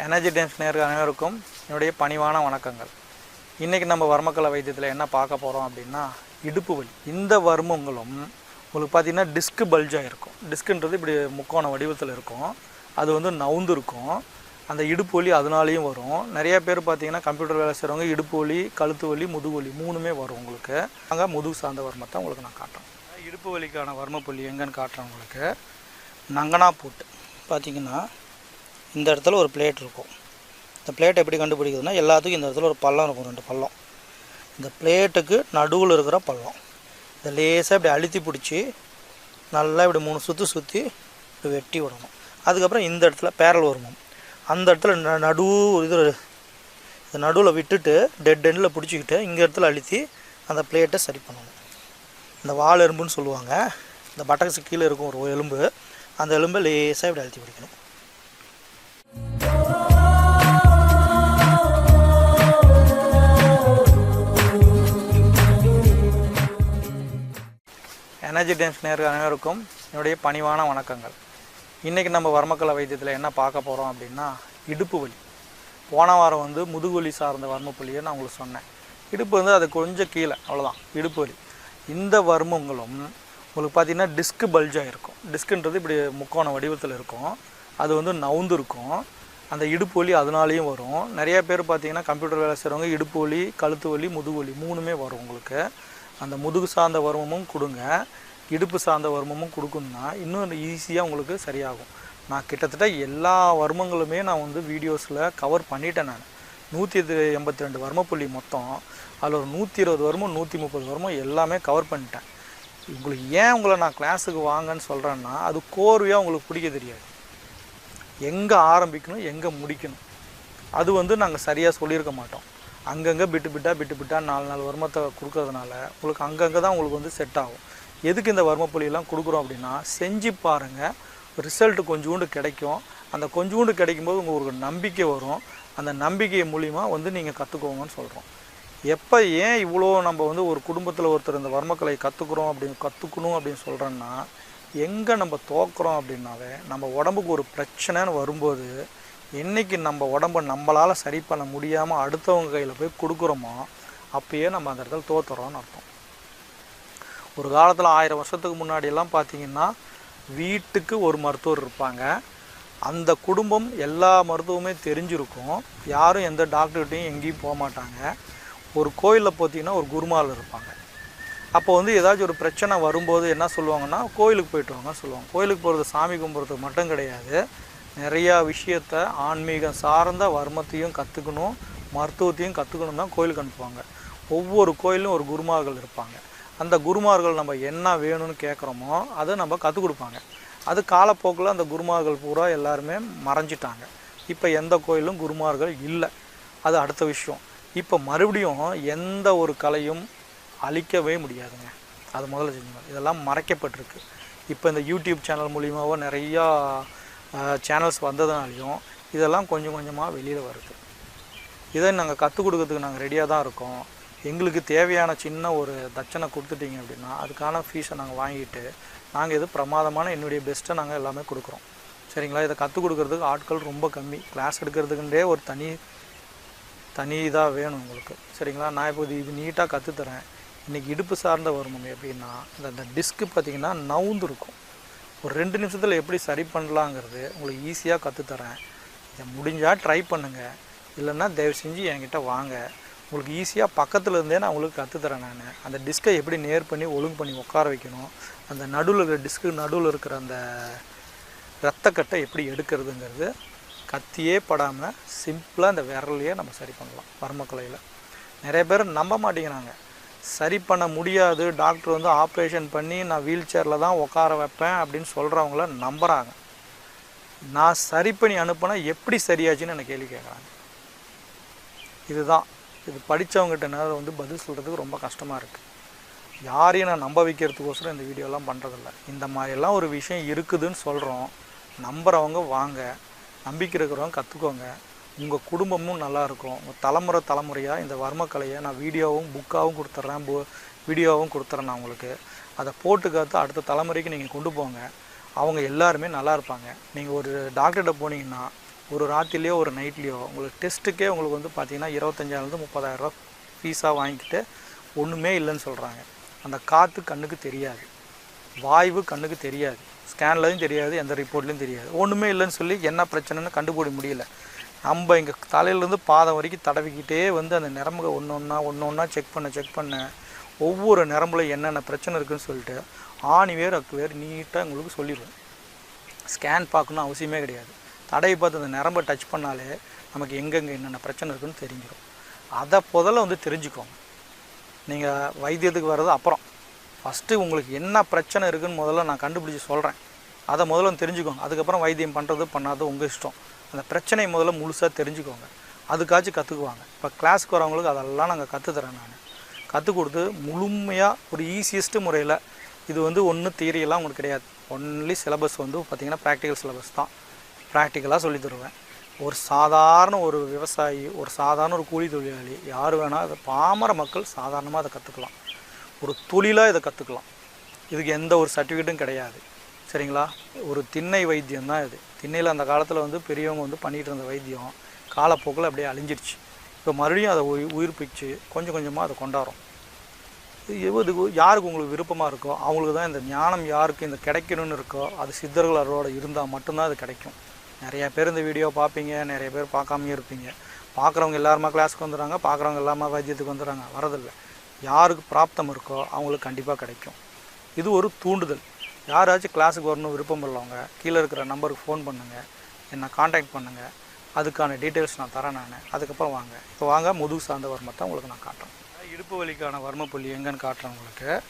Energy times நேர்கள் அனைவருக்கும் என்னுடைய பணிவான வணக்கங்கள். இன்றைக்கி நம்ம வர்மக்கலை வைத்தியத்தில் என்ன பார்க்க போகிறோம் அப்படின்னா இடுப்பு வலி. இந்த வர்மங்களும் உங்களுக்கு பார்த்தீங்கன்னா டிஸ்க் பல்ஜாக இருக்கும். டிஸ்க்குன்றது இப்படி முக்கோண வடிவத்தில் இருக்கும். அது வந்து நவுந்து இருக்கும். அந்த இடுப்பு வலி அதனாலேயும் வரும். நிறைய பேர் பார்த்தீங்கன்னா கம்ப்யூட்டர் வேலை செய்கிறவங்க இடுப்பு வலி கழுத்து வலி முதுகு வலி மூணுமே வரும் உங்களுக்கு. அங்கே முதுகு சார்ந்த வர்மத்தை உங்களுக்கு நான் காட்டுறேன். இடுப்பு வலிக்கான வர்மப்புள்ளி எங்கன்னு காட்டுறேன் உங்களுக்கு. நங்கனா போட்டு பார்த்தீங்கன்னா இந்த இடத்துல ஒரு பிளேட் இருக்கும். இந்த பிளேட் எப்படி கண்டுபிடிக்குதுன்னா எல்லாத்துக்கும் இந்த இடத்துல ஒரு பள்ளம் இருக்கும் ரெண்டு பள்ளம். இந்த பிளேட்டுக்கு நடுவில் இருக்கிற பள்ளம். இதை லேசாக இப்படி அழுத்தி பிடிச்சி நல்லா இப்படி மூணு சுற்றி சுற்றி இப்படி வெட்டி விடணும். அதுக்கப்புறம் இந்த இடத்துல பேரல் வருமம் அந்த இடத்துல ந நடு இது இந்த நடுவில் விட்டுட்டு டெட் எண்டில் பிடிச்சிக்கிட்டு இங்கே இடத்துல அழுத்தி அந்த பிளேட்டை சரி பண்ணணும். இந்த வால் எலும்புன்னு சொல்லுவாங்க. இந்த பட்டக்ஸு கீழே இருக்கும் ஒரு எலும்பு. அந்த எலும்பை லேசாக இப்படி அழுத்தி பிடிக்கணும். எனர்ஜி டைம்ஸ் நேர்கள் அனைவருக்கும் என்னுடைய பணிவான வணக்கங்கள். இன்றைக்கி நம்ம வர்மக்கலை வைத்தியத்தில் என்ன பார்க்க போகிறோம் அப்படின்னா இடுப்பு வலி. போன வாரம் வந்து முதுகு வலி சார்ந்த வர்மப்புள்ளியை நான் உங்களுக்கு சொன்னேன். இடுப்பு வந்து அது கொஞ்சம் கீழே அவ்வளோதான் இடுப்பு வலி. இந்த வர்மங்களும் உங்களுக்கு பார்த்தீங்கன்னா டிஸ்க் பல்ஜாக இருக்கும். டிஸ்க்குன்றது இப்படி முக்கோண வடிவத்தில் இருக்கும். அது வந்து நவுந்து இருக்கும். அந்த இடுப்பு வலி அதனாலேயும் வரும். நிறைய பேர் பார்த்தீங்கன்னா கம்ப்யூட்டர் வேலை செய்கிறவங்க இடுப்பு வலி கழுத்து வலி முதுகு வலி மூணுமே வரும் உங்களுக்கு. அந்த முதுகு சார்ந்த வருமமும் கொடுங்க. இடுப்பு சார்ந்த வருமமும் கொடுக்கணும்னா இன்னும் ஈஸியாக உங்களுக்கு சரியாகும். நான் கிட்டத்தட்ட எல்லா வருமங்களுமே நான் வந்து வீடியோஸில் கவர் பண்ணிட்டேன் நான். நூற்றி எண்பத்தி ரெண்டு வர்மப்புள்ளி மொத்தம். அதில் ஒரு நூற்றி இருபது வருமம் நூற்றி முப்பது வருமம் எல்லாமே கவர் பண்ணிட்டேன். உங்களுக்கு ஏன் உங்களை நான் கிளாஸுக்கு வாங்கன்னு சொல்கிறேன்னா அது கோர்வையாக உங்களுக்கு பிடிக்க தெரியாது. எங்கே ஆரம்பிக்கணும் எங்கே முடிக்கணும். அது வந்து நாங்கள் சரியாக சொல்லியிருக்க மாட்டோம். அங்கங்கே பிட்டு பிட்டா பிட்டு பிட்டா நாலு நாலு வருமத்தை கொடுக்கறதுனால உங்களுக்கு அங்கங்கே தான் உங்களுக்கு வந்து செட் ஆகும். எதுக்கு இந்த வர்மப்புள்ளியெல்லாம் கொடுக்குறோம் அப்படின்னா செஞ்சு பாருங்கள் ரிசல்ட் கொஞ்சோண்டு கிடைக்கும். அந்த கொஞ்சோண்டு கிடைக்கும்போது உங்களுக்கு ஒரு நம்பிக்கை வரும். அந்த நம்பிக்கை மூலிமா வந்து நீங்கள் கற்றுக்கோங்கன்னு சொல்கிறோம் எப்போ ஏன் இவ்வளோ நம்ம வந்து ஒரு குடும்பத்தில் ஒருத்தர் இந்த வர்மக்கலை கற்றுக்குறோம் அப்படின்னு கற்றுக்கணும் அப்படின்னு சொல்கிறோன்னா எங்கே நம்ம தோக்குறோம் அப்படின்னாவே நம்ம உடம்புக்கு ஒரு பிரச்சனைன்னு வரும்போது என்னைக்கு நம்ம உடம்பை நம்மளால் சரி பண்ண முடியாமல் அடுத்தவங்க கையில் போய் கொடுக்குறோமோ அப்பயே நம்ம அந்த இடத்துல தோத்துறோம்னு அர்த்தம். ஒரு காலத்தில் ஆயிரம் வருஷத்துக்கு முன்னாடியெல்லாம் பார்த்தீங்கன்னா வீட்டுக்கு ஒரு மருத்துவர் இருப்பாங்க. அந்த குடும்பம் எல்லா மருத்துவமே தெரிஞ்சிருக்கும். யாரும் எந்த டாக்டர்கிட்டையும் எங்கேயும் போக மாட்டாங்க. ஒரு கோயிலில் பார்த்தீங்கன்னா ஒரு குருமால் இருப்பாங்க. அப்போ வந்து ஏதாச்சும் ஒரு பிரச்சனை வரும்போது என்ன சொல்லுவாங்கன்னா கோயிலுக்கு போயிட்டு வாங்க சொல்லுவாங்க. கோயிலுக்கு போகிறது சாமி கும்பிட்றதுக்கு மட்டும் கிடையாது. நிறையா விஷயத்த ஆன்மீகம் சார்ந்த வர்மத்தையும் கற்றுக்கணும் மருத்துவத்தையும் கற்றுக்கணும் தான் கோயிலுக்கு அனுப்புவாங்க. ஒவ்வொரு கோயிலும் ஒரு குருமார்கள் இருப்பாங்க. அந்த குருமார்கள் நம்ம என்ன வேணும்னு கேட்குறோமோ அதை நம்ம கற்றுக் கொடுப்பாங்க. அது காலப்போக்கில் அந்த குருமார்கள் பூரா எல்லாருமே மறைஞ்சிட்டாங்க. இப்போ எந்த கோயிலும் குருமார்கள் இல்லை. அது அடுத்த விஷயம். இப்போ மறுபடியும் எந்த ஒரு கலையும் அழிக்கவே முடியாதுங்க. அது முதல்ல செஞ்சுக்கணும் இதெல்லாம் மறைக்கப்பட்டிருக்கு. இப்போ இந்த யூடியூப் சேனல் மூலியமாகவும் நிறையா சேனல்ஸ் வந்ததுனாலையும் இதெல்லாம் கொஞ்சம் கொஞ்சமாக வெளியில் வருது. இதை நாங்கள் கற்றுக் கொடுக்கறதுக்கு நாங்கள் ரெடியாக தான் இருக்கோம். எங்களுக்கு தேவையான சின்ன ஒரு தட்சணை கொடுத்துட்டீங்க அப்படின்னா அதுக்கான ஃபீஸை நாங்கள் வாங்கிட்டு நாங்கள் இது பிரமாதமான என்னுடைய பெஸ்ட்டை நாங்கள் எல்லாமே கொடுக்குறோம். சரிங்களா? இதை கற்றுக் கொடுக்குறதுக்கு ஆட்கள் ரொம்ப கம்மி. கிளாஸ் எடுக்கிறதுக்குன்றே ஒரு தனி தனி இதாக வேணும் உங்களுக்கு. சரிங்களா? நான் இப்போ இது இது நீட்டாக கற்றுத்தரேன் இன்றைக்கி இடுப்பு சார்ந்த வருமம் எப்படின்னா இந்த அந்த டிஸ்க்கு பார்த்தீங்கன்னா நவுந்து இருக்கும். ஒரு ரெண்டு நிமிஷத்தில் எப்படி சரி பண்ணலாங்கிறது உங்களுக்கு ஈஸியாக கற்றுத்தரேன் இதை முடிஞ்சால் ட்ரை பண்ணுங்கள் இல்லைன்னா தயவு செஞ்சு என்கிட்ட வாங்க. உங்களுக்கு ஈஸியாக பக்கத்தில் இருந்தே நான் உங்களுக்கு கற்றுத்தரேன் நான். அந்த டிஸ்கை எப்படி நேர் பண்ணி ஒழுங்கு பண்ணி உட்கார வைக்கணும். அந்த நடுவில் இருக்கிற டிஸ்க்கு நடுவில் இருக்கிற அந்த ரத்தக்கட்டை எப்படி எடுக்கிறதுங்கிறது கத்தியே படாமல் சிம்பிளாக அந்த விரலையே நம்ம சரி பண்ணலாம். வர்மக்கலையில் நிறைய பேர் நம்ப மாட்டேங்கிறாங்க. சரி பண்ண முடியாது. டாக்டர் வந்து ஆப்ரேஷன் பண்ணி நான் வீல் சேரில் தான் உட்கார வைப்பேன் அப்படின்னு சொல்கிறவங்கள நம்புகிறாங்க நான் சரி பண்ணி அனுப்பினா எப்படி சரியாச்சுன்னு எனக்கு கேள்வி கேட்குறாங்க. இதுதான். இது படித்தவங்ககிட்ட நேரம் வந்து பதில் சொல்கிறதுக்கு ரொம்ப கஷ்டமாக இருக்குது யாரையும் நான் நம்ப வைக்கிறதுக்கோசரம் இந்த வீடியோலாம் பண்ணுறதில்ல இந்த மாதிரியெல்லாம் ஒரு விஷயம் இருக்குதுன்னு சொல்கிறோம் நம்புகிறவங்க வாங்க. நம்பிக்கை இருக்கிறவங்க கற்றுக்கோங்க உங்கள் குடும்பமும் நல்லாயிருக்கும் உங்கள் தலைமுறை தலைமுறையாக இந்த வர்மக்கலையை நான் வீடியோவும் புக்காகவும் கொடுத்துட்றேன் பு வீடியோவும் கொடுத்துட்றேன் நான் உங்களுக்கு. அதை போட்டு காத்து அடுத்த தலைமுறைக்கு நீங்கள் கொண்டு போங்க. அவங்க எல்லாருமே நல்லா இருப்பாங்க. நீங்கள் ஒரு டாக்டர்கிட்ட போனீங்கன்னா ஒரு ராத்திலேயோ ஒரு நைட்லேயோ உங்களுக்கு டெஸ்ட்டுக்கே உங்களுக்கு வந்து பார்த்தீங்கன்னா இருபத்தஞ்சாயிரம்லேருந்து முப்பதாயிரரூவா ஃபீஸாக வாங்கிக்கிட்டு ஒன்றுமே இல்லைன்னு சொல்கிறாங்க அந்த காற்று கண்ணுக்கு தெரியாது. வாய்வு கண்ணுக்கு தெரியாது. ஸ்கேன்லையும் தெரியாது எந்த ரிப்போர்ட்லையும் தெரியாது. ஒன்றுமே இல்லைன்னு சொல்லி என்ன பிரச்சனைன்னு கண்டுபிடி முடியல. நம்ம இங்கே தலையிலேருந்து பாதம் வரைக்கும் தடவிக்கிட்டே வந்து அந்த நரம்புக ஒன்று ஒன்றா ஒன்று ஒன்றா செக் பண்ண செக் பண்ண ஒவ்வொரு நரம்புல என்னென்ன பிரச்சனை இருக்குன்னு சொல்லிட்டு ஆணி வேர் அக்கு வேர் நீட்டாக உங்களுக்கு சொல்லிடுவேன் ஸ்கேன் பார்க்கணும் அவசியமே கிடையாது. தடையை பார்த்து அந்த நரம்பை டச் பண்ணாலே நமக்கு எங்கெங்கே என்னென்ன பிரச்சனை இருக்குன்னு தெரிஞ்சிடும் அதை முதல்ல வந்து தெரிஞ்சுக்கோங்க. நீங்கள் வைத்தியத்துக்கு வர்றது அப்புறம். ஃபஸ்ட்டு உங்களுக்கு என்ன பிரச்சனை இருக்குதுன்னு முதல்ல நான் கண்டுபிடிச்சி சொல்கிறேன் அதை முதல்ல தெரிஞ்சுக்கோங்க. அதுக்கப்புறம் வைத்தியம் பண்ணுறது பண்ணாதது உங்கள் இஷ்டம். அந்த பிரச்சனை முதல்ல முழுசாக தெரிஞ்சுக்கோங்க. அதுக்காச்சும் கற்றுக்குவாங்க இப்போ கிளாஸ்க்கு வரவங்களுக்கு அதெல்லாம் நாங்கள் கற்றுத்தரேன் நான். கற்றுக் கொடுத்து முழுமையாக ஒரு ஈஸியஸ்ட் முறையில் இது வந்து ஒன்றும் தியரியெல்லாம் உங்களுக்கு கிடையாது. ஒன்லி சிலபஸ் வந்து பார்த்திங்கன்னா ப்ராக்டிக்கல் சிலபஸ் தான். ப்ராக்டிக்கலாக சொல்லி தருவேன். ஒரு சாதாரண ஒரு விவசாயி ஒரு சாதாரண ஒரு கூலி தொழிலாளி யார் வேணால் அதை பாமர மக்கள் சாதாரணமாக அதை கற்றுக்கலாம் ஒரு தொழிலாக இதை கற்றுக்கலாம் இதுக்கு எந்த ஒரு சர்டிஃபிகேட்டும் கிடையாது. சரிங்களா? ஒரு திண்ணை வைத்தியம் தான் இது. திண்ணையில் அந்த காலத்தில் வந்து பெரியவங்க வந்து பண்ணிகிட்டு இருந்த வைத்தியம். காலப்போக்கில் அப்படியே அழிஞ்சிருச்சு. இப்போ மறுபடியும் அதை உயி உயிர்ப்பிச்சு கொஞ்சம் கொஞ்சமாக அதை கொண்டாடுறோம். எதுக்கு யாருக்கு உங்களுக்கு விருப்பமாக இருக்கோ அவங்களுக்கு தான் இந்த ஞானம் யாருக்கு இந்த கிடைக்கணும்னு இருக்கோ அது சித்தர்கள் அவரோட இருந்தால் மட்டும்தான் அது கிடைக்கும். நிறைய பேர் இந்த வீடியோ பார்ப்பீங்க நிறைய பேர் பார்க்காமயே இருப்பீங்க. பார்க்குறவங்க எல்லாருமா கிளாஸுக்கு வந்துடுறாங்க பார்க்குறவங்க எல்லாமா வைத்தியத்துக்கு வந்துடுறாங்க வரதில்லை. யாருக்கு பிராப்தம் இருக்கோ அவங்களுக்கு கண்டிப்பாக கிடைக்கும். இது ஒரு தூண்டுதல். யாராச்சும் கிளாஸுக்கு வரணும் விருப்பம் உள்ளவங்க கீழே இருக்கிற நம்பருக்கு ஃபோன் பண்ணுங்கள் என்னை காண்டாக்ட் பண்ணுங்கள் அதுக்கான டீட்டெயில்ஸ் நான் தரேன் நான். அதுக்கப்புறம் வாங்க. இப்போ வாங்க முதுகு சார்ந்த வர்மத்தை உங்களுக்கு நான் காட்டுறேன். இடுப்பு வலிக்கான வர்ம புள்ளி எங்கேன்னு காட்டுறேன் உங்களுக்கு.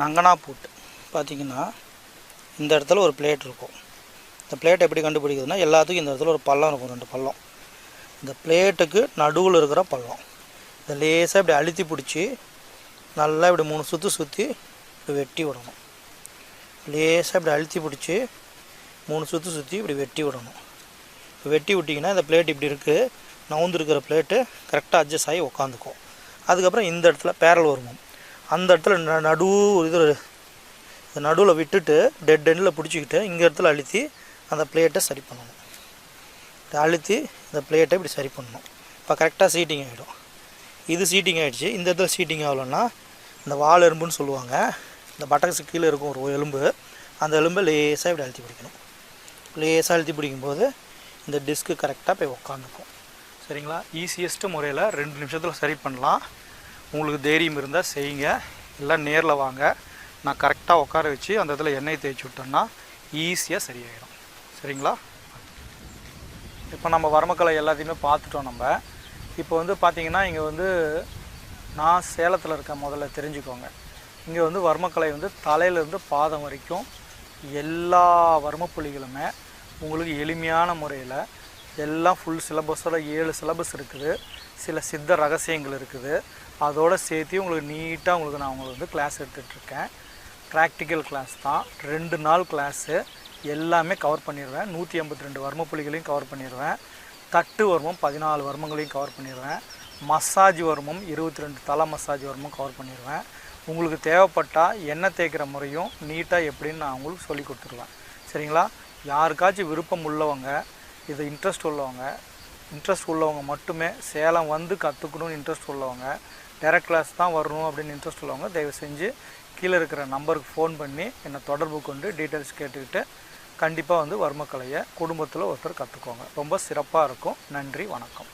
நங்கனா பூட்டு. பார்த்தீங்கன்னா இந்த இடத்துல ஒரு பிளேட் இருக்கும். இந்த பிளேட் எப்படி கண்டுபிடிக்கிறதுனா எல்லாத்துக்கும் இந்த இடத்துல ஒரு பள்ளம் இருக்கும் ரெண்டு பள்ளம். இந்த பிளேட்டுக்கு நடுவில் இருக்கிற பள்ளம். இதை லேசாக இப்படி அழுத்தி பிடிச்சி நல்லா இப்படி மூணு சுற்றி சுற்றி வெட்டி விடணும். லேசாக இப்படி அழுத்தி பிடிச்சி மூணு சுற்றி சுற்றி இப்படி வெட்டி விடணும். இப்போ வெட்டி விட்டிங்கன்னா இந்த பிளேட் இப்படி இருக்குது நவுந்துருக்கிற பிளேட்டு கரெக்டாக அட்ஜஸ்ட் ஆகி உக்காந்துக்கும். அதுக்கப்புறம் இந்த இடத்துல பேரல் வருமம். அந்த இடத்துல ந- நடு இது இந்த நடுவில் விட்டுட்டு டெட் எண்டில் பிடிச்சிக்கிட்டு இங்கே இடத்துல அழுத்தி அந்த பிளேட்டை சரி பண்ணணும். அழுத்தி இந்த பிளேட்டை இப்படி சரி பண்ணணும். இப்போ கரெக்டாக சீட்டிங் ஆகிடும் இது சீட்டிங் ஆகிடுச்சு இந்த இடத்துல சீட்டிங் ஆகலன்னா இந்த வால் எறும்புன்னு சொல்லுவாங்க. இந்த பட்டக்ஸுக்கு கீழே இருக்கும் ஒரு எலும்பு. அந்த எலும்பை லேசாக இப்படி அழுத்தி பிடிக்கணும். லேசாக அழுத்தி பிடிக்கும்போது இந்த டிஸ்க்கு கரெக்டாக போய் உக்காந்துக்கும். சரிங்களா? ஈஸியஸ்ட்டு முறையில் ரெண்டு நிமிஷத்தில் சரி பண்ணலாம். உங்களுக்கு தைரியம் இருந்தால் செய்யுங்க. இல்லை நேரில் வாங்க. நான் கரெக்டாக உட்கார வச்சு அந்த இடத்துல எண்ணெய் தேய்ச்சி விட்டோன்னா ஈஸியாக சரியாயிடும் சரிங்களா? இப்போ நம்ம வரமக்களை எல்லாத்தையுமே பார்த்துட்டோம் நம்ம. இப்போ வந்து பார்த்திங்கன்னா இங்கே வந்து நான் சேலத்தில் இருக்க முதல்ல தெரிஞ்சுக்கோங்க. இங்கே வந்து வர்மக்கலை வந்து தலையிலேருந்து பாதம் வரைக்கும் எல்லா வர்மப்புள்ளிகளுமே உங்களுக்கு எளிமையான முறையில் எல்லாம் ஃபுல் சிலபஸோட ஏழு சிலபஸ் இருக்குது. சில சித்த ரகசியங்கள் இருக்குது. அதோடு சேர்த்து உங்களுக்கு நீட்டாக உங்களுக்கு நான் உங்களுக்கு வந்து கிளாஸ் எடுத்துகிட்ருக்கேன் ப்ராக்டிக்கல் கிளாஸ் தான். ரெண்டு நாள் கிளாஸு எல்லாமே கவர் பண்ணிடுவேன் நூற்றி ஐம்பத்தி ரெண்டு வர்மப்புள்ளிகளையும் கவர் பண்ணிடுவேன் தட்டு வர்மம் பதினாலு வர்மங்களையும் கவர் பண்ணிடுவேன் மசாஜ் வர்மம் இருபத்தி ரெண்டு தலை மசாஜ் வர்மம் கவர் பண்ணிடுவேன் உங்களுக்கு தேவைப்பட்டால் எண்ணெய் தேய்க்கிற முறையும் நீட்டாக எப்படின்னு நான் உங்களுக்கு சொல்லி கொடுத்துருவேன் சரிங்களா? யாருக்காச்சும் விருப்பம் உள்ளவங்க இது இன்ட்ரெஸ்ட் உள்ளவங்க இன்ட்ரெஸ்ட் உள்ளவங்க மட்டுமே சேலம் வந்து கற்றுக்கணும்னு இன்ட்ரெஸ்ட் உள்ளவங்க டேரக்ட் கிளாஸ் தான் வரணும் அப்படின்னு இன்ட்ரெஸ்ட் உள்ளவங்க தயவு செஞ்சு கீழே இருக்கிற நம்பருக்கு ஃபோன் பண்ணி என்னை தொடர்பு கொண்டு டீட்டெயில்ஸ் கேட்டுக்கிட்டு கண்டிப்பாக வந்து வர்மக்கலையை குடும்பத்தில் ஒருத்தர் கற்றுக்கோங்க ரொம்ப சிறப்பாக இருக்கும். நன்றி வணக்கம்.